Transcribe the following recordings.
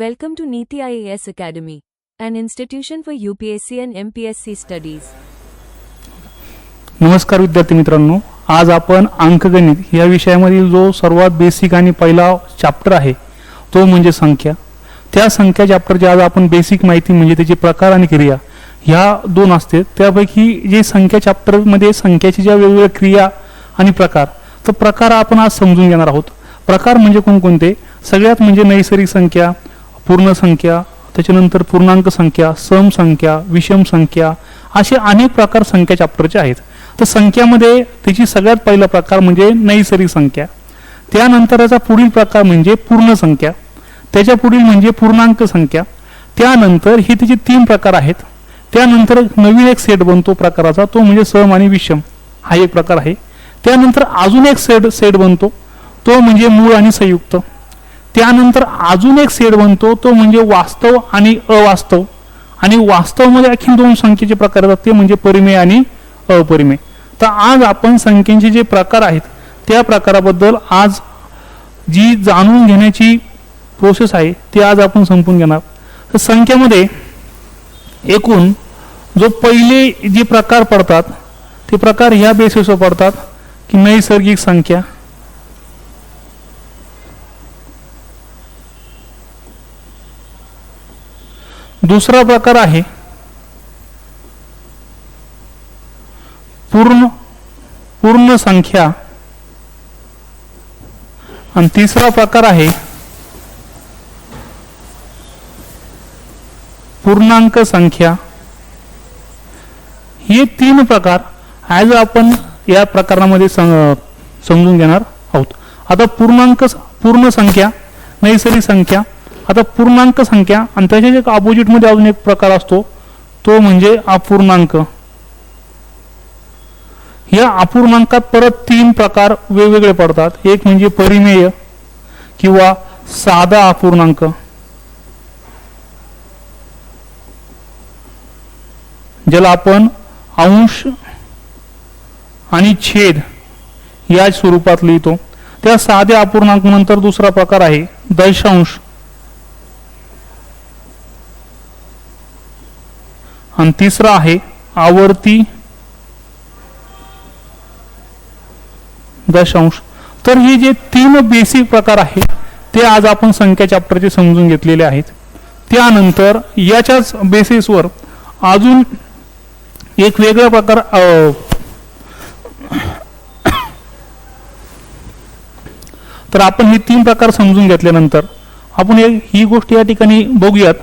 Welcome to Niti IAS Academy, an institution for UPSC and MPSC studies. नमस्कार विद्यार्थी मित्रांनो आज आपण अंकगणित या विषयामधील जो सर्वात बेसिक आणि पहिला चॅप्टर आहे तो म्हणजे संख्या. त्या संख्या चॅप्टरची आज आपण बेसिक माहिती म्हणजे त्याचे प्रकार आणि क्रिया ह्या दोन असते. त्यापैकी जे संख्या चॅप्टरमध्ये संख्याची ज्या वेगवेगळ्या क्रिया आणि प्रकार तर प्रकार आपण आज समजून घेणार आहोत. प्रकार म्हणजे कोणकोणते? सगळ्यात म्हणजे नैसर्गिक संख्या पूर्ण संख्या त्याच्यानंतर पूर्णांक संख्या सम संख्या विषम संख्या असे अनेक प्रकार संख्या चॅप्टरचे आहेत. तर संख्यामध्ये त्याची सगळ्यात पहिला प्रकार म्हणजे नैसर्गिक संख्या. त्यानंतरचा पुढील प्रकार म्हणजे पूर्ण संख्या. त्याच्या पुढील म्हणजे पूर्णांक संख्या. त्यानंतर हे त्याचे तीन प्रकार आहेत. त्यानंतर नवीन एक सेट बनतो प्रकाराचा तो म्हणजे सम आणि विषम. हा एक प्रकार आहे. त्यानंतर अजून एक सेट सेट बनतो. तो म्हणजे मूळ आणि संयुक्त. त्यानंतर अजून एक सेट बनतो तो म्हणजे वास्तव आणि अवास्तव. आणि वास्तवमध्ये आणखी दोन संख्येचे प्रकार येतात ते म्हणजे परिमेय आणि अपरिमेय. तर आज आपण संख्येचे जे प्रकार आहेत त्या प्रकाराबद्दल आज जी जाणून घेण्याची प्रोसेस आहे ती आज आपण संपून घेणार. तर संख्येमध्ये एकूण जो पहिले जे प्रकार पडतात ते प्रकार ह्या बेसिसवर पडतात की नैसर्गिक संख्या. दुसरा प्रकार आहे. पूर्ण पूर्ण संख्या. आणि तिसरा प्रकार आहे. पूर्णांक संख्या. हे तीन प्रकार आज आपण या प्रकारामध्ये समजून घेणार आहोत. आता पूर्णांक पूर्ण संख्या नैसर्गिक संख्या आता पूर्णांक संख्या आणि त्याच्या एक ऑपोजिटमध्ये अजून एक प्रकार असतो तो म्हणजे अपूर्णांक. या अपूर्णांकात परत तीन प्रकार वेगवेगळे पडतात. एक म्हणजे परिमेय किंवा साधा अपूर्णांक. ज्याला आपण अंश आणि छेद या स्वरूपात लिहितो. त्या साध्या अपूर्णांक नंतर दुसरा प्रकार आहे दशांश. आणि तिसरा आहे आवर्ती दशांश. तर हे जे तीन बेसिक प्रकार आहेत ते आज आपण संख्या चॅप्टरचे समजून घेतलेले आहेत. त्यानंतर याच्याच बेसिसवर अजून एक वेगळा प्रकार अ, तर आपण हे तीन प्रकार समजून घेतल्यानंतर आपण ही गोष्ट या ठिकाणी बघूयात.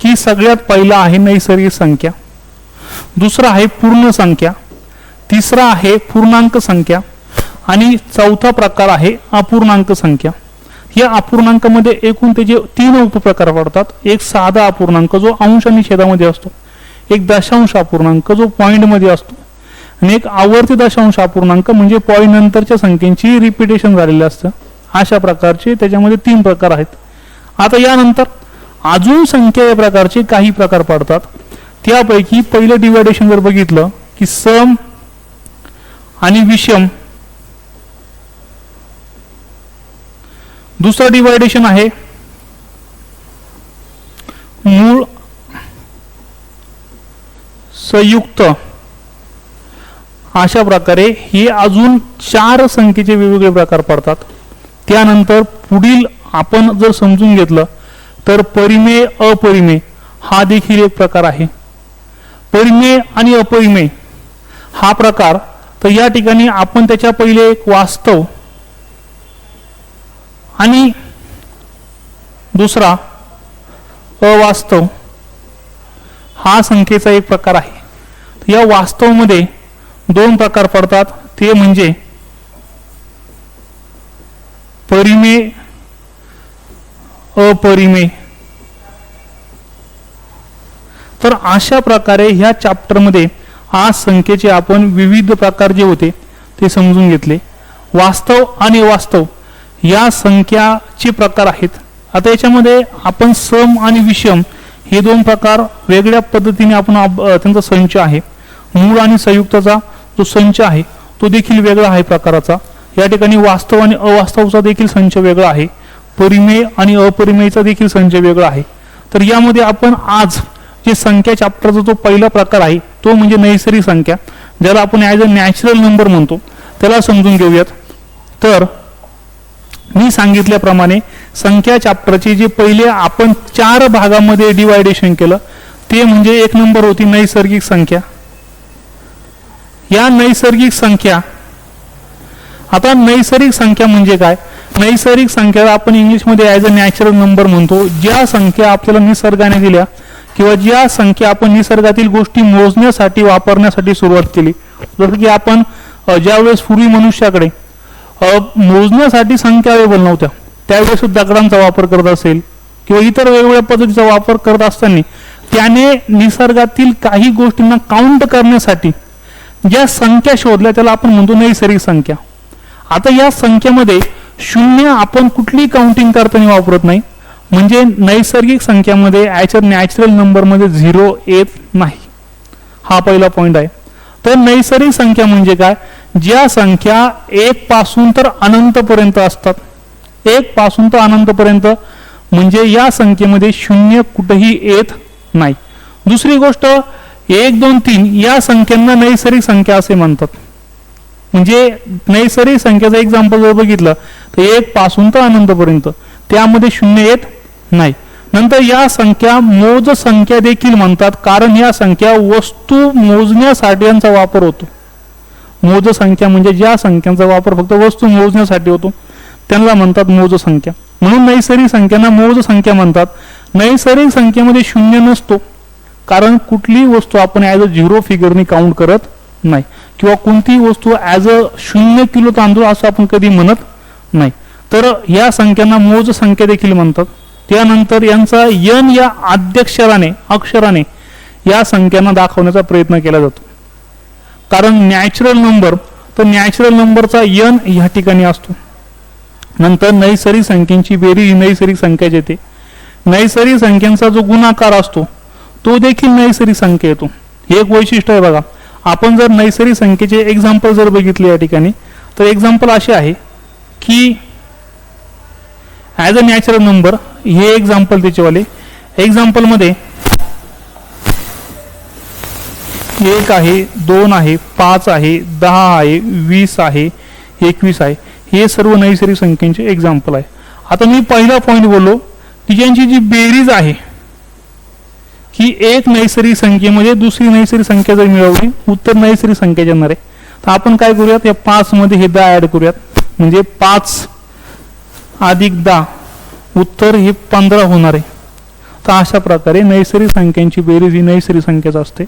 की सगळ्यात पहिला आहे नैसर्गिक संख्या. दुसरा आहे पूर्ण संख्या. तिसरा आहे पूर्णांक संख्या. आणि चौथा प्रकार आहे अपूर्णांक संख्या. या अपूर्णांकामध्ये एकूण त्याचे तीन उपप्रकार पडतात एक साधा अपूर्णांक जो अंश आणि छेदामध्ये असतो एक दशांश अपूर्णांक जो पॉईंटमध्ये असतो आणि एक आवर्ती दशांश अपूर्णांक म्हणजे पॉईंट नंतरच्या संख्येची रिपिटेशन झालेलं असतं. अशा प्रकारचे त्याच्यामध्ये तीन प्रकार आहेत. आता यानंतर अजून संख्या या प्रकारचे काही प्रकार पडतात. त्यापैकी पहिलं डिवायडेशन जर बघितलं की सम आणि विषम. दुसरं डिवायडेशन आहे मूळ संयुक्त. अशा प्रकारे हे अजून चार संख्येचे वेगवेगळे प्रकार पडतात. त्यानंतर पुढील आपण जर समजून घेतलं तर परिमेय अपरिमेय हा देखील एक प्रकार आहे. परिमेय आणि अपरिमेय हा प्रकार तर या ठिकाणी आपण त्याच्या पहिले एक वास्तव आणि दुसरा अवास्तव हा संख्येचा एक प्रकार आहे. या वास्तवमध्ये दोन प्रकार पडतात. ते म्हणजे परिमेय अपरिमे तर अशा प्रकारे ह्या चॅप्टरमध्ये आज संख्येचे आपण विविध प्रकार जे होते ते समजून घेतले. वास्तव आणि वास्तव या संख्याचे प्रकार आहेत. आता याच्यामध्ये आपण सम आणि विषम हे दोन प्रकार वेगळ्या पद्धतीने आपण त्यांचा संच आहे. मूळ आणि संयुक्तचा जो संच आहे तो देखील वेगळा आहे प्रकाराचा. या ठिकाणी वास्तव आणि अवास्तवचा देखील संच वेगळा आहे. परिमेय आणि अपरिमेयचा देखील संचय वेगळा आहे. तर यामध्ये आपण आज जे संख्या चॅप्टरचा जो पहिला प्रकार आहे तो म्हणजे नैसर्गिक संख्या. ज्याला आपण ॲज अ नॅचरल नंबर म्हणतो. त्याला समजून घेऊयात. तर मी सांगितल्याप्रमाणे संख्या चॅप्टरचे जे पहिले आपण चार भागामध्ये डिवायडेशन केलं ते म्हणजे एक नंबर होती नैसर्गिक संख्या. या नैसर्गिक संख्या आता नैसर्गिक संख्या म्हणजे काय? नैसर्गिक संख्याला आपण इंग्लिशमध्ये ॲज अ नॅचरल नंबर म्हणतो. ज्या संख्या आपल्याला निसर्गाने दिल्या किंवा ज्या संख्या आपण निसर्गातील गोष्टी मोजण्यासाठी वापरण्यासाठी सुरुवात केली. जसं की आपण ज्यावेळेस पूर्वी मनुष्याकडे मोजण्यासाठी संख्या अवेलेबल नव्हत्या त्यावेळेस दगडांचा वापर करत असेल किंवा इतर वेगवेगळ्या पद्धतीचा वापर करत असताना त्याने निसर्गातील काही गोष्टींना काउंट करण्यासाठी ज्या संख्या शोधल्या त्याला आपण म्हणतो नैसर्गिक संख्या. आता या संख्येमध्ये शून्य आपण कुठली काउंटिंग करताना वापरत नाही. म्हणजे नैसर्गिक संख्यामध्ये ॲचर नॅचरल नंबरमध्ये झिरो येत नाही. हा पहिला पॉईंट आहे. तर नैसर्गिक संख्या म्हणजे काय? ज्या संख्या एक पासून तर अनंतपर्यंत असतात. एक पासून तर अनंतपर्यंत म्हणजे या संख्येमध्ये शून्य कुठेही येत नाही. दुसरी गोष्ट एक दोन तीन या संख्यांना नैसर्गिक संख्या असे म्हणतात. म्हणजे नैसर्गिक संख्येचं एक्झाम्पल जर बघितलं तर एक पासून तर अनंतपर्यंत. त्यामध्ये शून्य येत नाही. नंतर या संख्या मोज संख्या देखील म्हणतात कारण या संख्या वस्तू मोजण्यासाठी यांचा वापर होतो. मोज संख्या म्हणजे ज्या संख्यांचा वापर फक्त वस्तू मोजण्यासाठी होतो त्यांना म्हणतात मोज संख्या. म्हणून नैसर्गिक संख्यांना मोज संख्या म्हणतात. नैसर्गिक संख्येमध्ये शून्य नसतो कारण कुठलीही वस्तू आपण ॲज अ झिरो फिगरनी काउंट करत नाही. किंवा कोणतीही वस्तू ॲज अ शून्य किलो तांदूळ असं आपण कधी म्हणत नाही. तर या संख्यांना मोज संख्या देखील म्हणतात. त्यानंतर यांचा यन या आद्यक्षराने अक्षराने या संख्यांना दाखवण्याचा प्रयत्न केला जातो. कारण नॅचरल नंबर तर नॅचरल नंबरचा यन ह्या ठिकाणी असतो. नंतर नैसर्गिक संख्यांची बेरीज ही नैसर्गिक संख्या येते. नैसर्गिक संख्यांचा जो गुणाकार असतो तो देखील नैसर्गिक संख्या येतो. हे एक वैशिष्ट्य आहे बघा. आपण जर नैसर्गिक संख्येचे एक्झाम्पल जर बघितले या ठिकाणी तर एक्झाम्पल असे आहे की ॲज अ नॅचरल नंबर हे एक्झाम्पल त्याचेवाले. एक्झाम्पलमध्ये एक आहे दोन आहे पाच आहे दहा आहे वीस आहे एकवीस आहे. हे सर्व नैसर्गिक संख्येचे एक्झाम्पल आहे. आता मी पहिला पॉईंट बोललो की ज्यांची जी बेरीज आहे ही एक नैसर्गिक संख्येमध्ये म्हणजे दुसरी नैसर्गिक संख्या जर मिळवली उत्तर नैसर्गिक संख्या येणार आहे. तर आपण काय करूयात? या पाच मध्ये हे दहा ऍड करूयात. म्हणजे पाच अधिक दहा उत्तर हे पंधरा होणार आहे. तर अशा प्रकारे नैसर्गिक संख्यांची बेरीज ही नैसर्गिक संख्याच असते.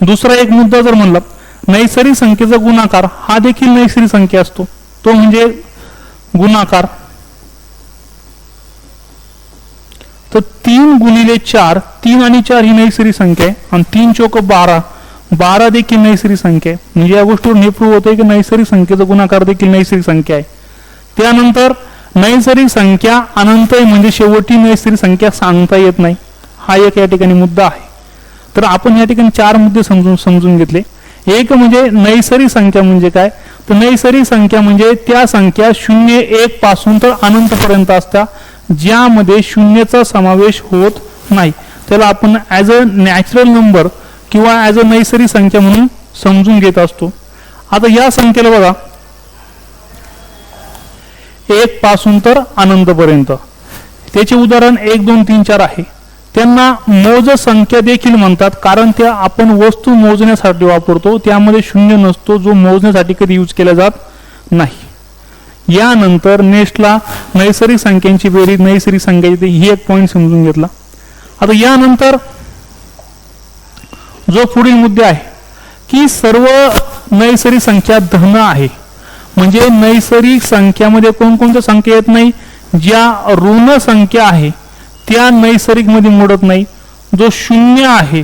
दुसरा एक मुद्दा जर म्हणला नैसर्गिक संख्येचा गुणाकार हा देखील नैसर्गिक संख्या असतो. तो म्हणजे गुणाकार. तर तीन गुणिले चार तीन आणि चार ही नैसर्गिक संख्या आहे. आणि तीन चौक बारा बारा देखील नैसर्गिक संख्या आहे. म्हणजे या गोष्टीवर हे प्रूव्ह होते की नैसर्गिक संख्येचा गुणाकार देखील नैसर्गिक संख्या आहे. त्यानंतर नैसर्गिक संख्या अनंत आहे म्हणजे शेवटी नैसर्गिक संख्या सांगता येत नाही. हा एक या ठिकाणी मुद्दा आहे. तर आपण या ठिकाणी चार मुद्दे समजून समजून घेतले. एक म्हणजे नैसर्गिक संख्या म्हणजे काय? नैसर्गिक संख्या म्हणजे त्या संख्या शून्य एक पासून तर अनंतपर्यंत असतात ज्यामध्ये शून्यचा समावेश होत नाही. त्याला आपण ॲज अ नॅचरल नंबर किंवा ॲज अ नैसर्गिक संख्या म्हणून समजून घेत असतो. आता या संख्येला बघा. एक पासून तर अनंतपर्यंत त्याचे उदाहरण एक दोन तीन चार आहे. त्यांना मोज संख्या देखील म्हणतात कारण त्या आपण वस्तू मोजण्यासाठी वापरतो त्यामध्ये शून्य नसतो जो मोजण्यासाठी कधी यूज केला जात नाही. यानंतर नेक्स्टला नैसर्गिक संख्यांची बेरीज नैसर्गिक संख्या येते ही एक पॉईंट समजून घेतला. आता यानंतर जो पुढील मुद्दे आहे की सर्व नैसर्गिक संख्या धन आहे. म्हणजे नैसर्गिक संख्यामध्ये कोणकोणत्या संख्या येत नाही? ज्या ऋण संख्या आहे त्या नैसर्गिकमध्ये मोडत नाही. जो शून्य आहे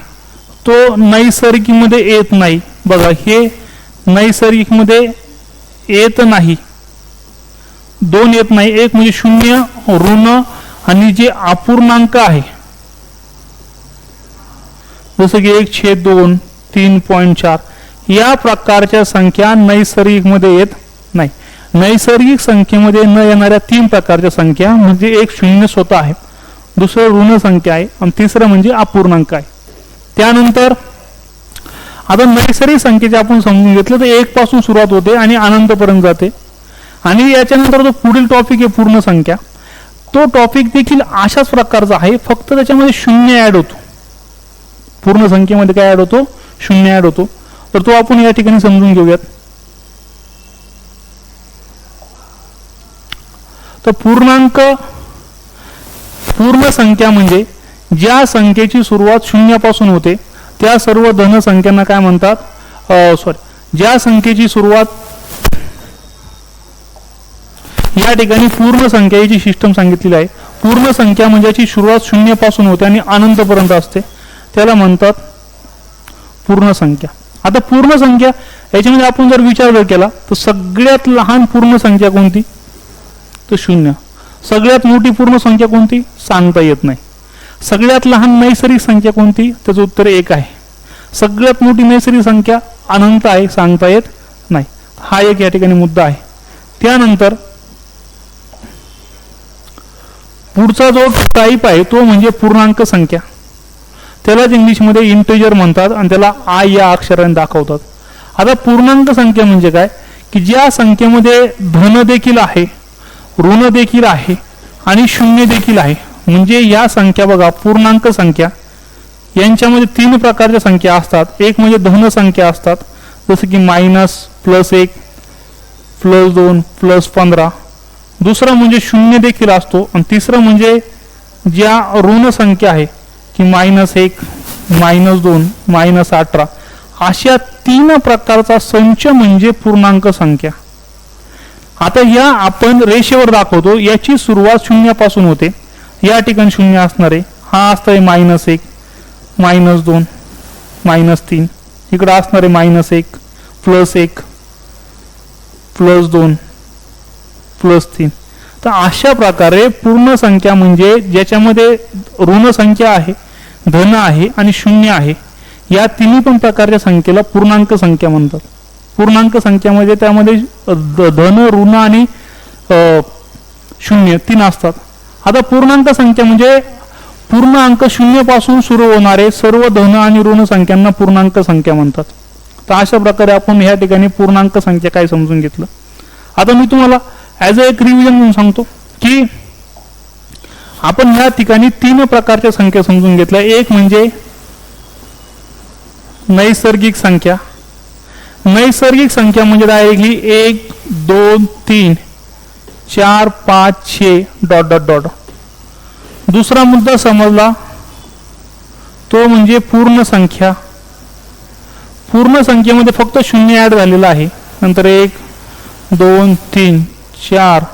तो नैसर्गिकमध्ये येत नाही. बघा हे नैसर्गिकमध्ये येत नाही. दोन येत नाही. एक म्हणजे शून्य ऋण आणि जे अपूर्णांक आहे. जसं की एक छेद दोन तीन पॉईंट चार या प्रकारच्या संख्या नैसर्गिकमध्ये येत नाही. नैसर्गिक संख्येमध्ये न येणाऱ्या तीन प्रकारच्या संख्या म्हणजे एक शून्य स्वतः आहे. दुसरं ऋण संख्या आहे आणि तिसरं म्हणजे अपूर्णांक आहे. त्यानंतर आता नैसर्गिक संख्येचे आपण समजून घेतलं तर एक पासून सुरुवात होते आणि अनंतपर्यंत जाते. आणि याच्यानंतर जो पुढील टॉपिक आहे पूर्ण संख्या तो टॉपिक देखील अशाच प्रकारचा आहे फक्त त्याच्यामध्ये शून्य ऍड होतो. पूर्ण संख्येमध्ये काय ऍड होतो? शून्य ऍड होतो. तर तो आपण या ठिकाणी समजून घेऊयात. तर पूर्णांक पूर्ण संख्या म्हणजे ज्या संख्येची सुरुवात शून्यापासून होते त्या सर्व धनसंख्यांना काय म्हणतात? सॉरी ज्या संख्येची सुरुवात या ठिकाणी पूर्ण संख्या याची सिस्टम सांगितलेली आहे. पूर्ण संख्या म्हणजे याची सुरुवात शून्यापासून होते आणि अनंतपर्यंत असते. त्याला म्हणतात पूर्ण संख्या. आता पूर्ण संख्या याच्यामध्ये आपण जर विचार जर केला तर सगळ्यात लहान पूर्ण संख्या कोणती? तर शून्य. सगळ्यात मोठी पूर्ण संख्या कोणती? सांगता येत नाही. सगळ्यात लहान नैसर्गिक संख्या कोणती? त्याचं उत्तर एक आहे. सगळ्यात मोठी नैसर्गिक संख्या अनंत आहे सांगता येत नाही. हा एक या ठिकाणी मुद्दा आहे. त्यानंतर पुढचा जो टाईप आहे तो म्हणजे पूर्णांक संख्या. त्यालाच इंग्लिशमध्ये इंटेजर म्हणतात आणि त्याला आय या अक्षराने दाखवतात. आता पूर्णांक संख्या म्हणजे काय? की ज्या संख्येमध्ये धन देखील आहे ऋण देखील आहे आणि शून्य देखील आहे. म्हणजे या संख्या बघा पूर्णांक संख्या. यांच्यामध्ये तीन प्रकारच्या संख्या असतात. एक म्हणजे धन संख्या असतात. जसं की मायनस प्लस एक प्लस दोन प्लस पंधरा. दुसरं म्हणजे शून्य देखील असतो. आणि तिसरं म्हणजे ज्या ऋण संख्या आहे की मायनस एक मायनस दोन मायनस अठरा अशा तीन प्रकारचा संच म्हणजे पूर्णांक संख्या. आता या आपण रेषेवर दाखवतो याची सुरुवात शून्यापासून होते. या ठिकाणी शून्य असणार आहे. हा आहे मायनस एक मायनस दोन मायनस तीन. इकडं असणार आहे मायनस एक प्लस एक प्लस दोन प्लस तीन. तर अशा प्रकारे पूर्ण संख्या म्हणजे ज्याच्यामध्ये ऋण संख्या आहे धन आहे आणि शून्य आहे या तिन्ही पण प्रकारच्या संख्येला पूर्णांक संख्या म्हणतात. पूर्णांक संख्यामध्ये त्यामध्ये धन ऋण आणि शून्य तीन असतात. आता पूर्णांक संख्या म्हणजे पूर्ण अंक शून्यपासून सुरू होणारे सर्व धन आणि ऋण संख्यांना पूर्णांक संख्या म्हणतात. तर अशा प्रकारे आपण ह्या ठिकाणी पूर्णांक संख्या काय समजून घेतलं? आता मी तुम्हाला ॲज अ एक रिव्हिजन म्हणून सांगतो की आपण ह्या ठिकाणी तीन प्रकारच्या संख्या समजून घेतल्या. एक म्हणजे नैसर्गिक संख्या नैसर्गिक संख्या म्हणजे डायरेक्टली एक दोन तीन चार पाच छे डॉट डॉट डॉट. दुसरा मुद्दा समजला. तो म्हणजे पूर्ण संख्या. पूर्ण संख्येमध्ये फक्त शून्य ऍड झालेला आहे. नंतर एक दोन तीन चार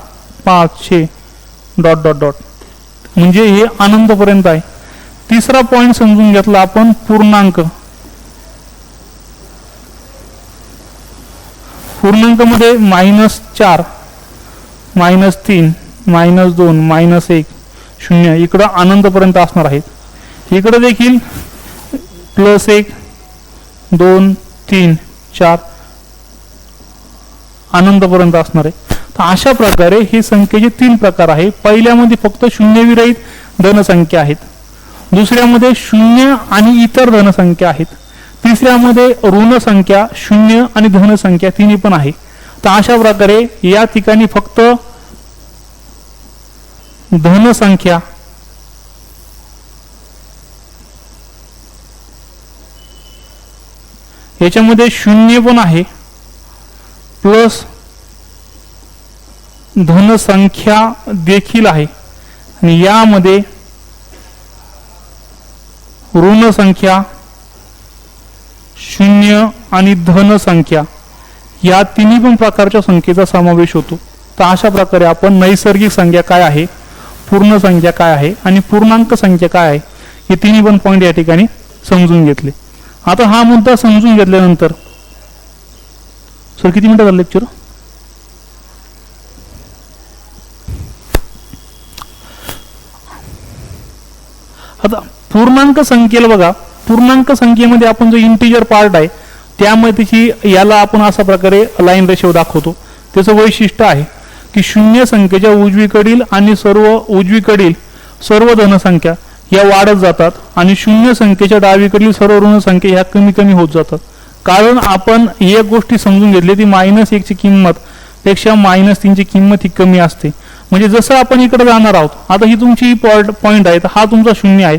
पाच छे डॉट डॉट डॉट. म्हणजे हे आनंदपर्यंत आहे. तिसरा पॉईंट समजून घेतला आपण पूर्णांक. पूर्णांकामध्ये मायनस चार मायनस तीन मायनस दोन मायनस एक शून्य इकडं आनंदपर्यंत असणार आहेत. इकडं देखील प्लस एक दोन तीन चार आनंदपर्यंत असणार आहे. तर अशा प्रकारे हे संख्येचे तीन प्रकार आहे पहिल्यामध्ये फक्त शून्यविरहित धनसंख्या आहेत. दुसऱ्यामध्ये शून्य आणि इतर धनसंख्या आहेत. तिसऱ्यामध्ये ऋण संख्या शून्य आणि धनसंख्या तिन्ही पण आहे. तर अशा प्रकारे या ठिकाणी फक्त धनसंख्या याच्यामध्ये शून्य पण आहे प्लस धनसंख्या देखील आहे. आणि यामध्ये ऋण संख्या शून्य आणि धन संख्या या तिन्ही पण प्रकारच्या संख्येचा समावेश होतो. तर अशा प्रकारे आपण नैसर्गिक संख्या काय आहे पूर्ण संख्या काय आहे आणि पूर्णांक संख्या काय आहे हे तिन्ही पण पॉईंट या ठिकाणी समजून घेतले. आता हा मुद्दा समजून घेतल्यानंतर सर किती मिनिटं झालं लेक्चर आता पूर्णांक संख्येला बघा. पूर्णांक संख्येमध्ये आपण जो इंटिजर पार्ट आहे त्यामध्ये त्याची याला आपण अशा प्रकारे लाईन रेशो दाखवतो. त्याचं वैशिष्ट्य आहे की शून्य संख्येच्या उजवीकडील आणि सर्व उजवीकडील सर्व धनसंख्या या वाढत जातात आणि शून्य संख्येच्या डावीकडील सर्व ऋणसंख्या ह्या कमी कमी होत जातात. कारण आपण एक गोष्टी समजून घेतली ती मायनस एकची किंमत पेक्षा मायनस तीनची किंमत ही कमी असते. म्हणजे जसं आपण इकडे जाणार आहोत आता ही तुमची पॉईंट आहे तर हा तुमचा शून्य आहे.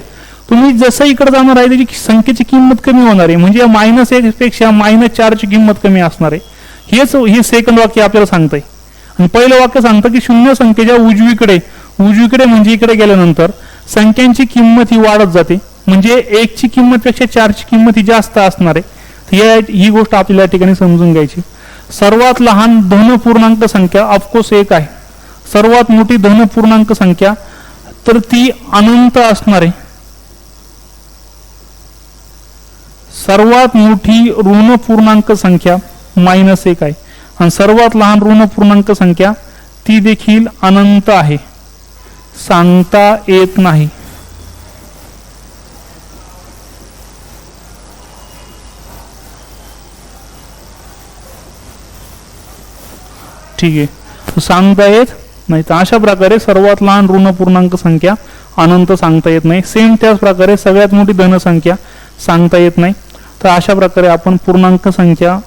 तुम्ही जसं इकडे जाणार आहे त्याची संख्येची किंमत कमी होणार आहे. म्हणजे मायनस एक पेक्षा मायनस चारची किंमत कमी असणार आहे. हेच हे सेकंड वाक्य आपल्याला सांगतंय. आणि पहिलं वाक्य सांगतं की शून्य संख्येच्या उजवीकडे उजवीकडे म्हणजे इकडे गेल्यानंतर संख्यांची किंमत ही वाढत जाते. म्हणजे एकची किंमत पेक्षा चारची किंमत ही जास्त असणार आहे. या ही गोष्ट आपल्याला या ठिकाणी समजून घ्यायची. सर्वात लहान धन पूर्णांक संख्या ऑफकोर्स एक आहे. सर्वात मोठी धन पूर्णांक संख्या तर ती अनंत असणार आहे. सर्वात मोठी ऋण पूर्णांक संख्या मायनस एक आहे. आणि सर्वात लहान ऋण पूर्णांक संख्या ती देखील अनंत आहे. सांगता येत नाही. ठीक आहे. सांगता येत नाही. तर अशा प्रकारे सर्वात लहान ऋण पूर्णांक संख्या अनंत सांगता येत नाही. सेम त्याच प्रकारे सगळ्यात मोठी धनसंख्या सांगता येत नाही. तर अशा प्रकारे आपण पूर्णांक संख्या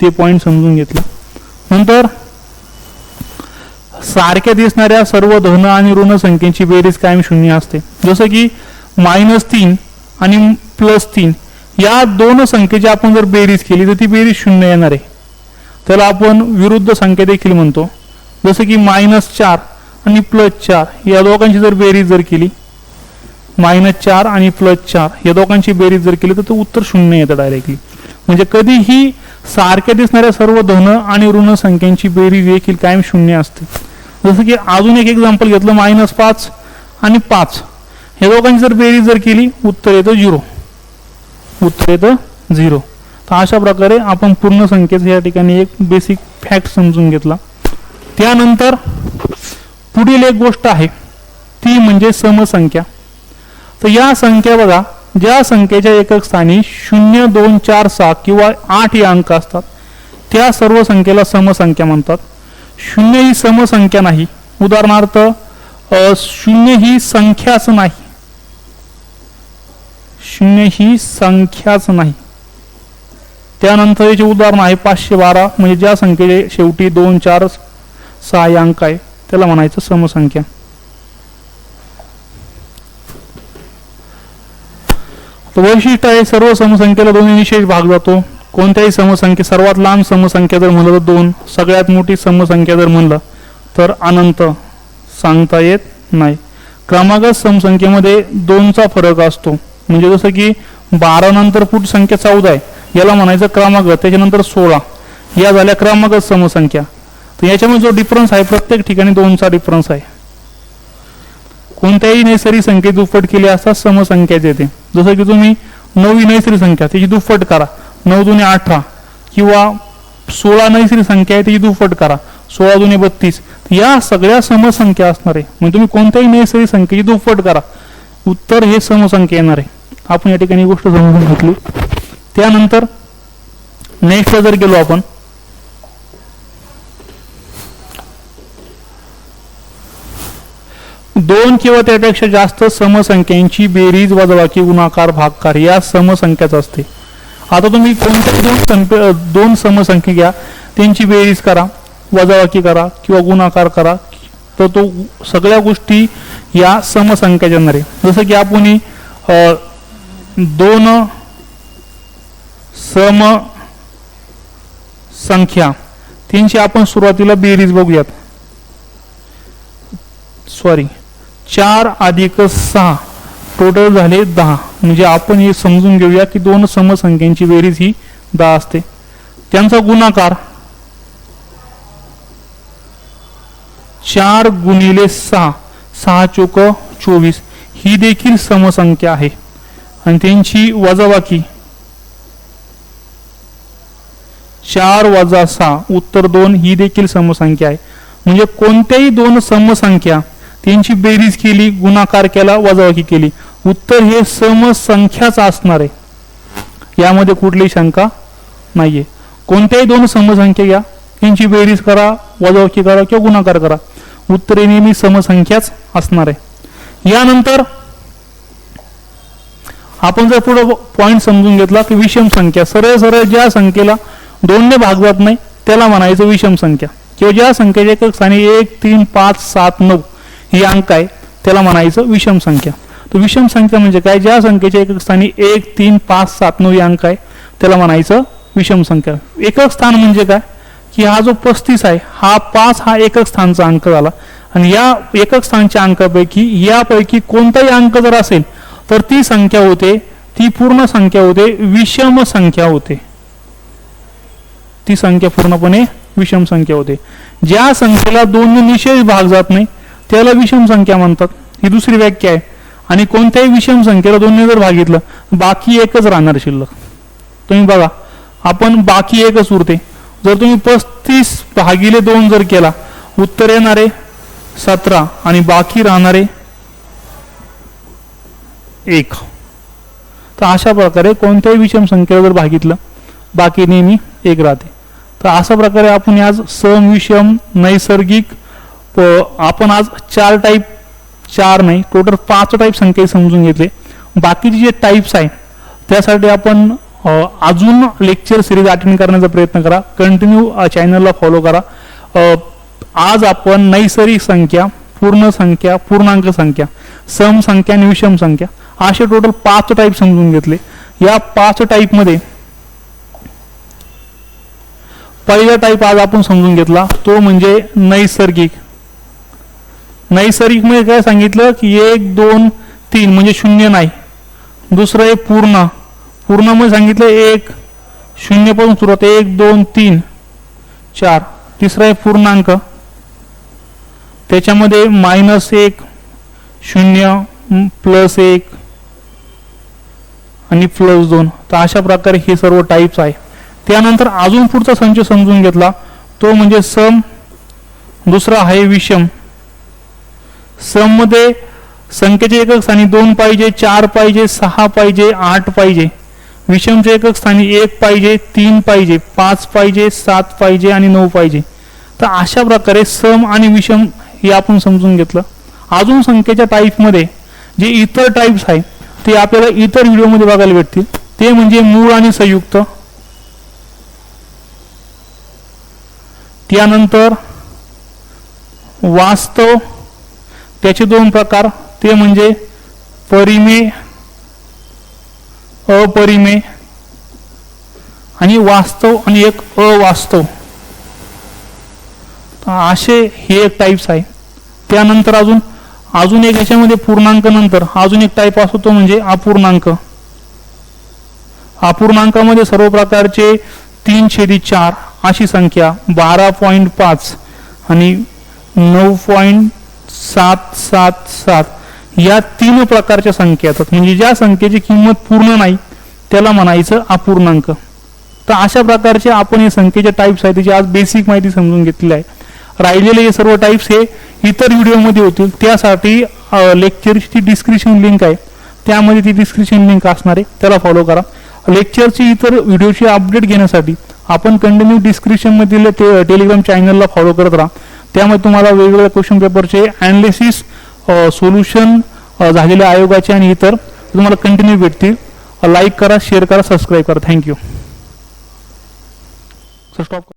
ते पॉईंट समजून घेतले. नंतर सारख्या दिसणाऱ्या सर्व धन आणि ऋण संख्येची बेरीज कायम शून्य असते. जसं की मायनस तीन आणि प्लस तीन या दोन संख्येची आपण जर बेरीज केली तर ती बेरीज शून्य येणार आहे. त्याला आपण विरुद्ध संख्या देखील म्हणतो. जसं की मायनस चार आणि प्लस चार या दोघांची जर बेरीज जर केली मायनस चार आणि प्लस चार या दोघांची बेरीज जर केली तर ते उत्तर शून्य येतं डायरेक्टली म्हणजे कधीही सारख्या दिसणाऱ्या सर्व धन आणि ऋण संख्यांची बेरीज देखील कायम शून्य असते. जसं की अजून एक एक्झाम्पल घेतलं मायनस पाच आणि पाच. हे दोघांची जर बेरीज जर केली उत्तर येतं झिरो उत्तर येतं झिरो तर अशा प्रकारे आपण पूर्ण संख्येचं या ठिकाणी एक बेसिक फॅक्ट समजून घेतला. त्यानंतर पुढील एक गोष्ट आहे ती म्हणजे समसंख्या. तर या संख्या बघा ज्या संख्येच्या एकक स्थानी शून्य दोन चार सहा किंवा आठ हे अंक असतात त्या सर्व संख्येला समसंख्या म्हणतात. शून्य ही समसंख्या नाही. उदाहरणार्थ शून्य ही संख्याच नाही. शून्य ही संख्याच नाही. त्यानंतर याचे उदाहरण आहे पाचशे बारा म्हणजे ज्या संख्येचे शेवटी दोन चार सहा अंक आहे त्याला म्हणायचं समसंख्या. वैशिष्ट्य आहे सर्व समसंख्येला दोन्ही विशेष भाग जातो. कोणत्याही समसंख्ये सर्वात लहान समसंख्या जर म्हणलं तर दोन सगळ्यात मोठी समसंख्या जर म्हणलं तर अनंत सांगता येत नाही. क्रमागत समसंख्येमध्ये दोनचा फरक असतो. म्हणजे जसं की बारा नंतर पुढची संख्या चौदा आहे. याला म्हणायचं क्रमागत त्याच्यानंतर सोळा. या झाल्या क्रमागत समसंख्या. तर याच्यामध्ये जो डिफरन्स आहे प्रत्येक ठिकाणी दोनचा डिफरन्स आहे. कोणत्याही नैसर्गिक संख्येत दुप्पट केली असता समसंख्याच येते. जसं की तुम्ही नवी नैसर्गिक संख्या त्याची दुप्पट करा. नऊ दुने अठरा किंवा सोळा नैसर्गिक संख्या आहे त्याची दुप्पट करा. सोळा दुने बत्तीस. या सगळ्या समसंख्या असणार आहे. म्हणजे तुम्ही कोणत्याही नैसर्गिक संख्येची दुप्पट करा. उत्तर हे समसंख्या येणार आहे. आपण या ठिकाणी गोष्ट समजून घेतली. त्यानंतर नेक्स्टला जर गेलो आपण दोन किंवा त्यापेक्षा जास्त समसंख्यांची बेरीज वजाबाकी गुणाकार भागकार या समसंख्याच असते. आता तुम्ही कोणत्याही दोन संख्या दोन समसंख्या घ्या त्यांची बेरीज करा वजाबाकी करा किंवा गुणाकार करा तर तो सगळ्या गोष्टी या समसंख्याच्या येणार आहे जसं की आपण दोन सम संख्या त्यांची आपण सुरुवातीला बेरीज बघूयात. सॉरी चार अधिक सहा. टोटल झाले दहा. म्हणजे आपण हे समजून घेऊया की दोन समसंख्यांची बेरीज ही दहा असते. त्यांचा गुणाकार चार गुणिले सहा. सहा चोक चोवीस. ही देखील समसंख्या आहे. आणि त्यांची वजाबाकी चार वजा सहा. उत्तर दोन ही देखील समसंख्या आहे. म्हणजे कोणत्याही दोन समसंख्या त्यांची बेरीज केली गुणाकार केला वजावाकी केली. उत्तर हे समसंख्याच असणार आहे. यामध्ये कुठलीही शंका नाहीये. कोणत्याही दोन समसंख्या घ्या. यांची बेरीज करा वजावाकी करा किंवा गुणाकार करा. उत्तरे नेहमी समसंख्याच असणार आहे. यानंतर आपण जर पुढे पॉईंट समजून घेतला की विषम संख्या. सरळ सरळ ज्या संख्येला दोनने भाग जात नाही त्याला म्हणायचं विषम संख्या. किंवा ज्या संख्येच्या एकक स्थानी एक तीन पाच सात नऊ. ही अंक आहे त्याला म्हणायचं विषम संख्या. तर विषम संख्या म्हणजे काय? ज्या संख्येच्या एकक स्थानी एक तीन पाच सात नऊ ही अंक आहे त्याला म्हणायचं विषम संख्या. एकक स्थान म्हणजे काय? की हा जो पस्तीस आहे हा पाच हा एकक स्थानचा अंक झाला. आणि या एकक स्थानच्या अंकापैकी यापैकी कोणताही अंक जर असेल तर ती संख्या होते ती पूर्ण संख्या होते विषम संख्या होते. ती संख्या पूर्णपणे विषम संख्या होते. ज्या संख्येला दोन निशेष भाग जात नाही त्याला विषम संख्या म्हणतात. ही दुसरी व्याख्या आहे. आणि कोणत्याही विषम संख्येला दोन्ही जर भागितलं बाकी एकच राहणार शिल्लक. तुम्ही बघा आपण बाकी एकच उरते. जर तुम्ही पस्तीस भागिले दोन जर केला उत्तर येणारे सतरा आणि बाकी राहणारे एक. तर अशा प्रकारे कोणत्याही विषम संख्येला जर भागितलं बाकी नेहमी एक राहते. तर अशा प्रकारे आपण आज सम विषम नैसर्गिक प- आपण आज चार टाईप चार नाही टोटल पाच टाईप संख्या समजून घेतले. बाकीचे जे टाईप्स आहे त्यासाठी आपण अजून लेक्चर सिरीज अटेंड करण्याचा प्रयत्न करा. कंटिन्यू चॅनलला फॉलो करा. आज आपण नैसर्गिक संख्या पूर्ण संख्या पूर्णांक संख्या सम संख्या आणि विषम संख्या असे टोटल पाच टाईप समजून घेतले. या पाच टाईपमध्ये पहिला टाईप आज आपण समजून घेतला तो म्हणजे नैसर्गिक. नैसर्गिक म्हणजे काय सांगितलं की एक दोन तीन म्हणजे शून्य नाही. दुसरं आहे पूर्ण. पूर्ण म्हणजे सांगितलं एक शून्यपासून सुरुवात एक दोन तीन चार. तिसरं आहे पूर्णांक. त्याच्यामध्ये मायनस एक शून्य प्लस एक आणि प्लस दोन. तर अशा प्रकारे हे सर्व टाईप्स आहे. त्यानंतर अजून पुढचा संच समजून घेतला. तो म्हणजे सम दुसरा आहे विषम. सममध्ये संख्येचे एकक स्थानी दोन पाहिजे चार पाहिजे सहा पाहिजे आठ पाहिजे. विषमचे एकक स्थानी एक पाहिजे तीन पाहिजे पाच पाहिजे सात पाहिजे आणि नऊ पाहिजे. तर अशा प्रकारे सम आणि विषम हे आपण समजून घेतलं. अजून संख्येच्या टाईपमध्ये जे इतर टाईप्स आहे ते आपल्याला इतर व्हिडिओमध्ये बघायला भेटतील. ते म्हणजे मूळ आणि संयुक्त. त्यानंतर वास्तव त्याचे दोन प्रकार. ते म्हणजे परिमे अपरिमे आणि वास्तव आणि एक अवास्तव. असे हे एक टाईप्स आहे. त्यानंतर अजून अजून एक याच्यामध्ये पूर्णांक नंतर अजून एक टाईप असतो तो म्हणजे अपूर्णांक. अपूर्णांकामध्ये सर्व प्रकारचे तीन छेदी चार अशी संख्या बारा पॉईंट पाच आणि नऊ पॉईंट सात सात सात. या तीन प्रकारच्या संख्या येतात. म्हणजे ज्या संख्येची किंमत पूर्ण नाही त्याला म्हणायचं अपूर्णांक. तर अशा प्रकारचे आपण हे संख्येचे टाईप्स आहेत त्याची आज बेसिक माहिती समजून घेतली आहे. राहिलेले हे सर्व टाईप्स हे इतर व्हिडिओमध्ये होतील. त्यासाठी लेक्चरची डिस्क्रिप्शन लिंक आहे. त्यामध्ये ती डिस्क्रिप्शन लिंक असणार आहे. त्याला फॉलो करा. लेक्चरची इतर व्हिडिओची अपडेट घेण्यासाठी आपण कंटिन्यू डिस्क्रिप्शनमधील ते टेलिग्राम चॅनलला फॉलो करत राहा. त्यामध्ये तुम्हाला वेगवेगळ्या क्वेश्चन पेपरचे अनालिसिस सोल्युशन झालेल्या आयोगाचे आणि इतर तुम्हाला कंटिन्यू भेटतील. लाईक करा शेअर करा सबस्क्राईब करा. Thank you stop